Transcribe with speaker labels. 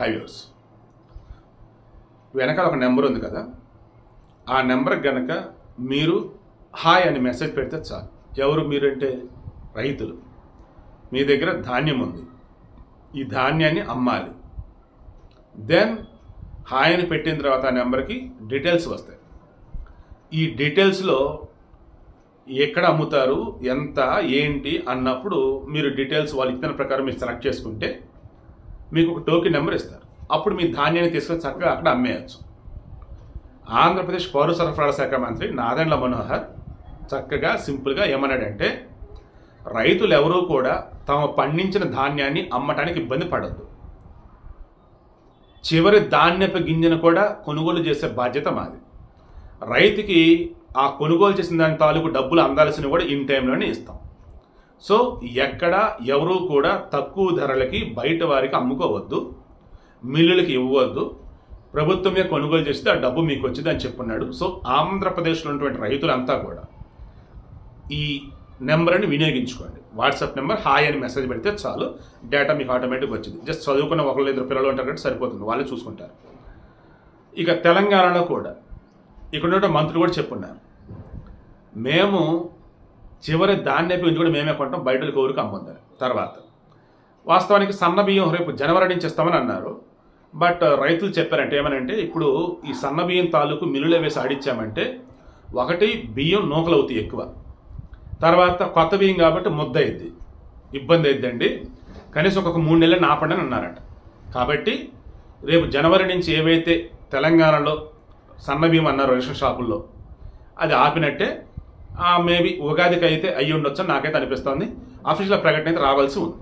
Speaker 1: Highways వెనకాల ఒక number ఉంది కదా? ఆ నెంబర్ గనక మీరు హాయ్ అని మెసేజ్ పెడితే చాలు. ఎవరు మీరంటే? రైతులు. మీ దగ్గర ధాన్యం ఉంది. ఈ ధాన్యాన్ని అమ్మాలి. దెన్ హాయ్ అని పెట్టిన తర్వాత ఆ నెంబర్కి డీటెయిల్స్ వస్తాయి. ఈ డీటెయిల్స్లో ఎక్కడ అమ్ముతారు ఎంత ఏంటి అన్నప్పుడు మీరు డీటెయిల్స్ వాళ్ళు ఇచ్చిన ప్రకారం మీరు సెలెక్ట్ చేసుకుంటే మీకు ఒక టోకెన్ నెంబర్ ఇస్తారు. అప్పుడు మీ ధాన్యాన్ని తీసుకొని చక్కగా అక్కడ అమ్మేయచ్చు. ఆంధ్రప్రదేశ్ పౌర సరఫరాల శాఖ మంత్రి నాదెండ్ల మనోహర్ చక్కగా సింపుల్గా ఏమన్నాడంటే రైతులు ఎవరూ కూడా తమ పండించిన ధాన్యాన్ని అమ్మటానికి ఇబ్బంది పడద్దు. చివరి ధాన్యపు గింజను కూడా కొనుగోలు చేసే బాధ్యత మాది. రైతుకి ఆ కొనుగోలు చేసిన దాని తాలూకు డబ్బులు అందాల్సిన కూడా ఇన్ టైంలోనే ఇస్తాం. సో ఎక్కడ ఎవరూ కూడా తక్కువ ధరలకి బయట వారికి అమ్ముకోవద్దు మిల్లులకి ఇవ్వవద్దు. ప్రభుత్వమే కొనుగోలు చేస్తే ఆ డబ్బు మీకు వచ్చింది అని చెప్పున్నాడు. సో ఆంధ్రప్రదేశ్లో ఉన్నటువంటి రైతులంతా కూడా ఈ నెంబర్ని వినియోగించుకోండి. వాట్సాప్ నెంబర్ హాయ్ అని మెసేజ్ పెడితే చాలు డేటా మీకు ఆటోమేటిక్ వచ్చింది. జస్ట్ చదువుకున్న ఒకళ్ళు ఇద్దరు పిల్లలు ఉంటారు కాబట్టి సరిపోతుంది వాళ్ళు చూసుకుంటారు. ఇక తెలంగాణలో కూడా ఇక్కడ ఉన్న మంత్రులు కూడా చెప్పున్నారు. మేము చివరి ధాన్యపు గురించి కూడా మేమే కొంటాం బయట కోరిక అమ్ముందని తర్వాత. వాస్తవానికి సన్న బియ్యం రేపు జనవరి నుంచి ఇస్తామని అన్నారు. బట్ రైతులు చెప్పారంటే ఏమనంటే ఇప్పుడు ఈ సన్న బియ్యం తాలూకు మిల్లులో వేసి ఆడించామంటే ఒకటి బియ్యం నూకలు అవుతాయి ఎక్కువ. తర్వాత కొత్త బియ్యం కాబట్టి ముద్ద అయింది. ఇబ్బంది అయిద్దండి. కనీసం ఒక మూడు నెలలు నాపండి అని అన్నారట. కాబట్టి రేపు జనవరి నుంచి ఏవైతే తెలంగాణలో సన్న బియ్యం అన్నారు రేషన్ షాపుల్లో అది ఆపినట్టే మేబీ ఉగాదికి అయితే అయ్యి ఉండొచ్చు నాకైతే అనిపిస్తుంది. అఫీషియల్ ప్రకటన అయితే రావాల్సి ఉంది.